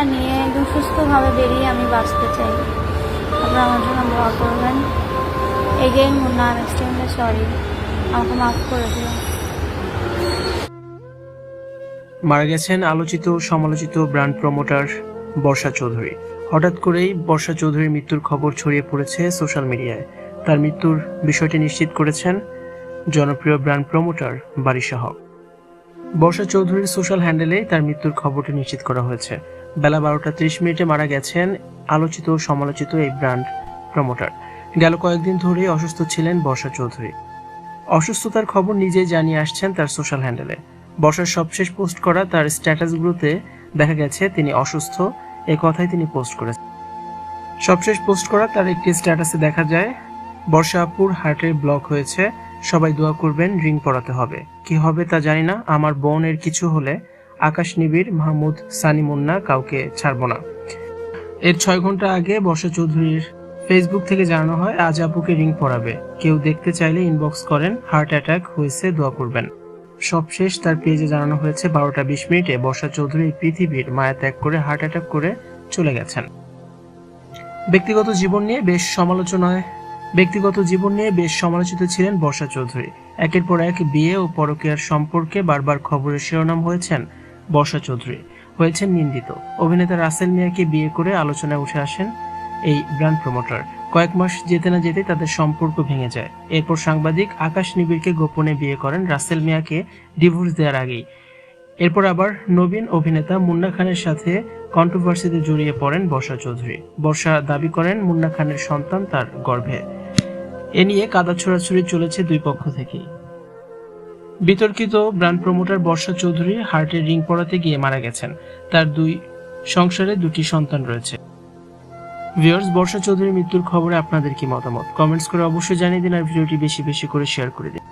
চিকিৎসা নিয়ে একদম সুস্থভাবে বেরিয়ে আমি বাঁচতে চাই। আপনারা আমার জন্য দোয়া করবেন। এগেইন আমি এক্সট্রিমলি সরি আমাকে মাফ করে দিও মারা গেছেন আলোচিত সমালোচিত ব্র্যান্ড প্রমোটার বর্ষা চৌধুরী। হঠাৎ করেই বর্ষা চৌধুরীর মৃত্যুর খবর ছড়িয়ে পড়েছে সোশ্যাল মিডিয়ায়। তার মৃত্যুর বিষয়টি নিশ্চিত করেছেন জনপ্রিয় ব্র্যান্ড প্রমোটার বারিশা বর্ষা চৌধুরীর সোশ্যাল হ্যান্ডেলে তার মৃত্যুর খবরটি নিশ্চিত করা হয়েছে। বেলা বারোটা ত্রিশ মিনিটে মারা গেছেন আলোচিত সমালোচিত এই ব্র্যান্ড প্রমোটার। গেল কয়েকদিন ধরেই অসুস্থ ছিলেন বর্ষা চৌধুরী। অসুস্থতার খবর নিজেই জানিয়ে আসছেন তার সোশ্যাল হ্যান্ডেলে। বর্ষার সবশেষ পোস্ট করা তার স্ট্যাটাসগুলোতে দেখা গেছে তিনি অসুস্থ, এ কথাই তিনি পোস্ট করেছেন। সবশেষ পোস্ট করা তার একটি স্ট্যাটাসে দেখা যায়, বর্ষাপুর হার্টের ব্লক হয়েছে, সবাই দোয়া করবেন রিং পরাতে হবে। কি হবে তা জানি না, আমার বোনের কিছু হলে আকাশ নিবিড় মাহমুদ সানি মুন্না কাউকে ছাড়বো না। এর ছয় ঘণ্টা আগে বর্ষা চৌধুরীর ফেসবুক থেকে জানানো হয়, আজ আপুকে রিং পরাবে। কেউ দেখতে চাইলে ইনবক্স করেন হার্ট অ্যাটাক হয়েছে, দোয়া করবেন। সবশেষ তার পেজে জানানো হয়েছে, বারোটা বিশ মিনিটে বর্ষা চৌধুরী পৃথিবীর মায়া ত্যাগ করে হার্ট অ্যাটাক করে চলে গেছেন। ব্যক্তিগত জীবন নিয়ে বেশ সমালোচনায় ব্যক্তিগত জীবন নিয়ে বেশ সমালোচিত ছিলেন বর্ষা চৌধুরী। একের পর এক বিয়ে ও পরকীয়ার সম্পর্কে বারবার খবরের শিরোনাম হয়েছেন বর্ষা চৌধুরী হয়েছেন নিন্দিত। অভিনেতা রাসেল মিয়াকে বিয়ে করে আলোচনায় উঠে আসেন এই ব্র্যান্ড প্রমোটার। কয়েক মাস যেতে না যেতে তাদের সম্পর্ক ভেঙে যায়। এরপর সাংবাদিক আকাশ নিবিড়কে গোপনে বিয়ে করেন রাসেল মিয়াকে ডিভোর্স দেওয়ার আগেই। এরপর আবার নবীন অভিনেতা মুন্না খানের সাথে কন্ট্রোভার্সিতে জড়িয়ে পড়েন বর্ষা চৌধুরী। বর্ষা দাবি করেন মুন্না খানের সন্তান তার গর্ভে। এ নিয়ে কাদা ছোড়াছুড়ি চলেছে দুই পক্ষ থেকেই। বিতর্কিত ব্র্যান্ড প্রমোটার বর্ষা চৌধুরী হার্টের রিং পড়াতে গিয়ে মারা গেছেন। তার দুই সংসারে দুটি সন্তান রয়েছে। ভিউয়ার্স, বর্ষা চৌধুরীর মৃত্যুর খবরে আপনাদের কি মতামত? কমেন্টস করে অবশ্যই জানিয়ে দিন আর ভিডিওটি বেশি বেশি করে শেয়ার করে দিন।